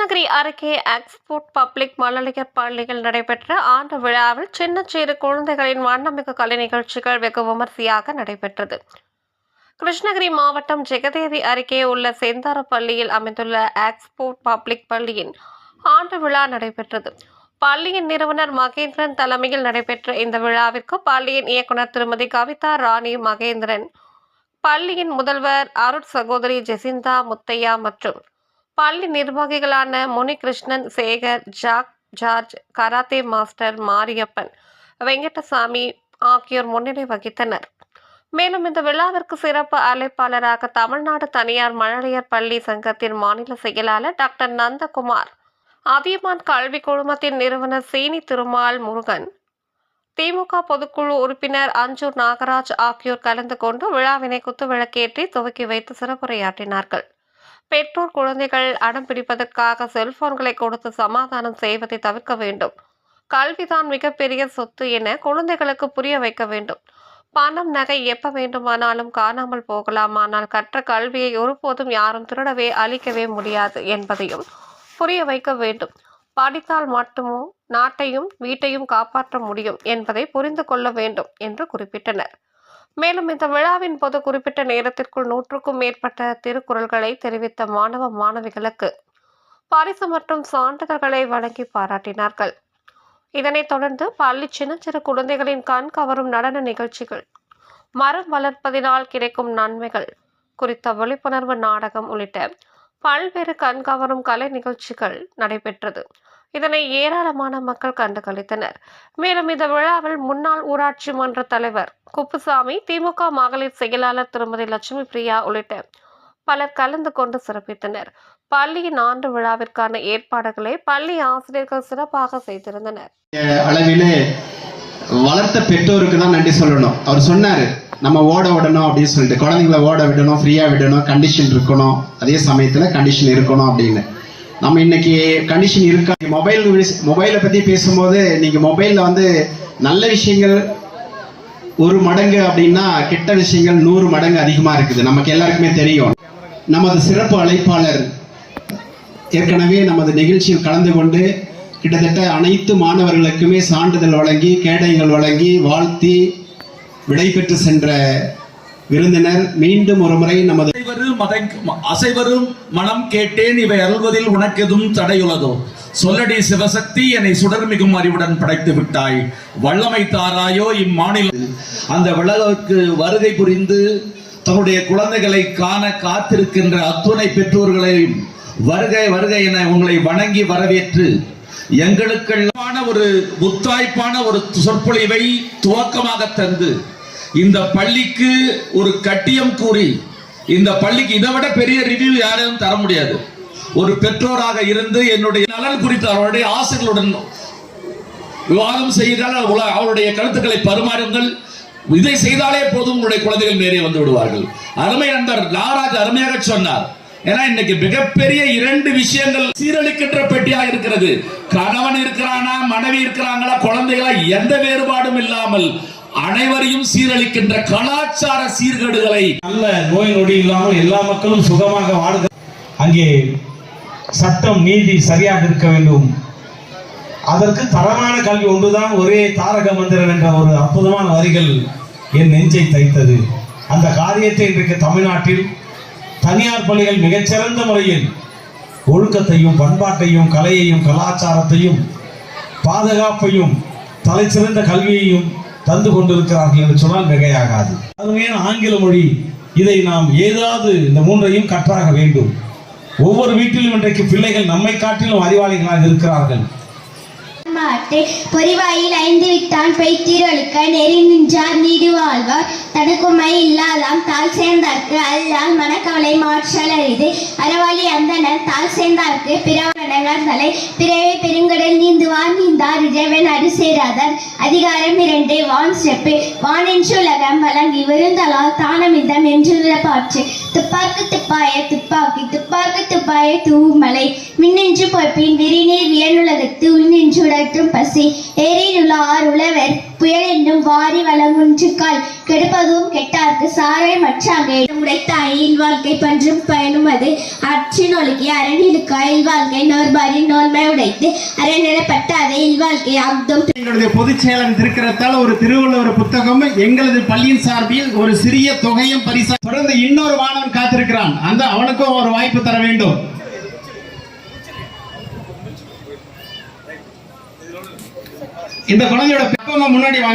கிருஷ்ணகிரி அருகே Oxford public மழலையர் பள்ளியில் நடைபெற்ற ஆண்டு விழாவில் சின்னச்சிறு குழந்தைகளின் வண்ணமிகு கலை நிகழ்ச்சிகள் வெகு விமர்சையாக நடைபெற்றது. கிருஷ்ணகிரி மாவட்டம் ஜெகதேவி அருகே உள்ள செந்தாரப்பள்ளியில் அமைந்துள்ள ஆக்ஸ்போர்ட் பப்ளிக் பள்ளியின் ஆண்டு விழா நடைபெற்றது. பள்ளியின் நிறுவனர் மகேந்திரன் தலைமையில் நடைபெற்ற இந்த விழாவிற்கு பள்ளியின் இயக்குனர் திருமதி கவிதா ராணி மகேந்திரன் பள்ளியின் முதல்வர் அருட் சகோதரி ஜெசிந்தா முத்தையா மற்றும் பள்ளி நிர்வாகிகளான Munikrishnan Sekar Jack George karate master Mariappan Venkatasamy ஆகியோர் முன்னிலை வகித்தனர். மேலும் இந்த விழாவிற்கு சிறப்பு அழைப்பாளராக தமிழ்நாடு தனியார் மழலையர் பள்ளி சங்கத்தின் மாநில செயலாளர் டாக்டர் நந்தகுமார் அதியமான் கல்வி குழுமத்தின் நிறுவனர் சீனி திருமால் முருகன் திமுக பொதுக்குழு உறுப்பினர் அஞ்சூர் நாகராஜ் ஆகியோர் கலந்து கொண்டு விழாவினை குத்துவிளக்கேற்றி துவக்கி வைத்து சிறப்புரையாற்றினார்கள். பெற்றோர் குழந்தைகள் அடம் பிடிப்பதற்காக செல்போன்களை கொடுத்து சமாதானம் செய்வதை தவிர்க்க வேண்டும். கல்விதான் மிகப்பெரிய சொத்து என குழந்தைகளுக்கு புரிய வைக்க வேண்டும். பணம் நகை எப்ப வேண்டுமானாலும் காணாமல் போகலாம். ஆனால் கற்ற கல்வியை ஒருபோதும் யாரும் திருடவே அழிக்கவே முடியாது என்பதையும் புரிய வைக்க வேண்டும். படித்தால் மட்டுமோ நாட்டையும் வீட்டையும் காப்பாற்ற முடியும் என்பதை புரிந்து கொள்ள வேண்டும் என்று குறிப்பிட்டனர். மேலும் இந்த விழாவின் போது குறிப்பிட்ட நேரத்திற்குள் நூற்றுக்கும் மேற்பட்ட திருக்குறள்களை தெரிவித்த மாணவ மாணவிகளுக்கு பரிசு மற்றும் சான்றிதழ்களை வழங்கி பாராட்டினார்கள். இதனைத் தொடர்ந்து பள்ளி சின்ன சிறு குழந்தைகளின் கண் கவரும் நடன நிகழ்ச்சிகள் மரம் வளர்ப்பதினால் கிடைக்கும் நன்மைகள் குறித்த விழிப்புணர்வு நாடகம் உள்ளிட்ட பல்வேறு கண்கவரும் கலை நிகழ்ச்சிகள் நடைபெற்றது. இதனை ஏராளமான மக்கள் கண்டு கழித்தனர் மேலும் இந்த விழாவில் முன்னாள் ஊராட்சி மன்ற தலைவர் குப்புசாமி திமுக மகளிர் செயலாளர் திருமதி லட்சுமி பிரியா உள்ளிட்ட பலர் கலந்து கொண்டு சிறப்பித்தனர். பள்ளியின் ஆண்டு விழாவிற்கான ஏற்பாடுகளை பள்ளி ஆசிரியர்கள் சிறப்பாக செய்திருந்தனர். அளவிலே வளர்த்த பெற்றோருக்கு தான் நன்றி சொல்லணும். அவர் சொன்னாரு நம்ம ஓட விடணும் அப்படின்னு சொல்லிட்டு குழந்தைங்கள ஓட விடணும் ஃப்ரீயாக விடணும் கண்டிஷன் இருக்கணும். அதே சமயத்தில் கண்டிஷன் இருக்கணும் அப்படின்னு. நம்ம இன்னைக்கு கண்டிஷன் இருக்கா? மொபைல் மொபைலை பற்றி பேசும்போது நீங்கள் மொபைலில் வந்து நல்ல விஷயங்கள் ஒரு மடங்கு அப்படின்னா கெட்ட விஷயங்கள் நூறு மடங்கு அதிகமாக இருக்குது. நமக்கு எல்லாருக்குமே தெரியும். நமது சிறப்பு அழைப்பாளர் ஏற்கனவே நமது நிகழ்ச்சியில் கலந்து கொண்டு கிட்டத்தட்ட அனைத்து மாணவர்களுக்குமே சான்றிதழ் வழங்கி கேடயங்கள் வழங்கி வாழ்த்தி விடைபெற்று சென்ற விருந்தினர் மீண்டும் ஒரு முறை நமது அசைவரும் மனம் கேட்டேன் இவை அருள்வதில் உனக்கெதும் தடையுள்ளதோ சொல்லடி சிவசக்தி என்னை சுடர்மிகும் அறிவுடன் படைத்து விட்டாய். வல்லமை தாராயோ இம்மாநிலம் அந்த விழாவிற்கு வருகை புரிந்து தன்னுடைய குழந்தைகளை காண காத்திருக்கின்ற அத்துணை பெற்றோர்களையும் வருகை வருகை என உங்களை வணங்கி வரவேற்று எங்களுக்கெல்லாமான ஒரு முத்தாய்ப்பான ஒரு சொற்பொழிவை துவக்கமாக தந்து இந்த பள்ளிக்கு ஒரு கட்டியம் கூறி இந்த பள்ளிக்கு இதை விட பெரிய ரிவ்யூ யாரும் தர முடியாது. ஒரு பெற்றோராக இருந்து என்னுடைய நலன் குறித்து அவருடைய ஆசிரியர்களுடன் விவாதம் செய்தால் அவருடைய கருத்துக்களை பரிமாறுங்கள். இதை செய்தாலே போதும் உங்களுடைய குழந்தைகள் மேலே வந்து விடுவார்கள். அருமை நண்பர் நாகராஜ் அருமையாக சொன்னார். ஏன்னா இன்னைக்கு மிகப்பெரிய இரண்டு விஷயங்கள் சீரழிக்கின்ற பெட்டியாக இருக்கிறது. கணவன் இருக்கிறானா மனைவி இருக்கிறாங்களா குழந்தைகளா எந்த வேறுபாடும் இல்லாமல் அனைவரையும் சீரழிக்கின்ற கலாச்சார சீர்கேடுகளை நல்ல நோய் நொடி இல்லாமல் எல்லா மக்களும் சுகமாக வாழுக. அங்கே சட்டம் நீதி சரியாக இருக்க வேண்டும். அதற்கு தரமான கல்வி ஒன்றுதான் ஒரே தாரக மந்திரம் என்ற ஒரு அற்புதமான வரிகள் என் நெஞ்சை தைத்தது. அந்த காரியத்தை இன்றைக்கு தமிழ்நாட்டில் தனியார் பள்ளிகள் மிகச்சிறந்த முறையில் ஒழுக்கத்தையும் பண்பாட்டையும் கலையையும் கலாச்சாரத்தையும் பாதுகாப்பையும் தலைச்சிறந்த கல்வியையும் தந்து கொண்டிருக்கிறார்கள் என்று சொன்னால் மிகையாகாது. அருமையான ஆங்கில மொழி இதை நாம் ஏதாவது இந்த மூன்றையும் கற்றாக வேண்டும். ஒவ்வொரு வீட்டிலும் இன்றைக்கு பிள்ளைகள் நம்மை காட்டிலும் அறிவாளிகளாக இருக்கிறார்கள். மாட்டு பொறிவாயில் ஐந்து வித்தான் பெய்தீரொழுக்க நெறி நின்றார் நீடு வாழ்வார். தடுக்குமை இல்லாதாம். தால் சேர்ந்தார்க்கு அல்லால் மனக்கவலை மாற்றல் அரிது. அறவாளி அந்தனர் தால் சேர்ந்தார்க்கு பிறவனங்கார் தலை. பிறவை பெருங்கடல் நீந்துவார் நீந்தார் இறைவன் அரு சேராதார். அதிகாரம் இரண்டு வான் செப்பு வானென்று உலகம் வழங்கி விருந்தலால் தானமிந்தம் என்று பாற்று துப்பாக்கு துப்பாய துப்பாக்கி துப்பாக்கு அப்பாயை தூவும் மலை. மின்னின்று பொய்ப்பின் விரிநீர் வியனுலகத்து உள்நின்றுடர் உடற்றும் பசி. ஏரியிலுள்ள ஆர் உழவர் புயல் என்னும் வாரி வளமுன்றுக்கால் கெடுப்பதும் கெட்டார்க்கு சாரை மற்றாங்கே. அயில் வாழ்க்கை பன்றும் பயனும் அது அற்றின் ஒழுகிய அரணிலுக்கு அயில் வாழ்க்கை நோர்பாரின் நோன்மை உடைத்து. அரணிடப்பட்ட அதை இல்வாழ்க்கை அப்தம் எங்களுடைய பொதுச் செயலன் திருக்கிறத்தால் ஒரு திருவள்ளுவர் புத்தகம் எங்களது பள்ளியின் சார்பில் ஒரு சிறிய தொகையும் பரிசா தொடர்ந்து இன்னொரு மாணவன் இருக்கிறான். அந்த அவனுக்கும் ஒரு வாய்ப்பு தர வேண்டும். இந்த குழந்தையோட பெப்பவங்க முன்னாடி வாங்க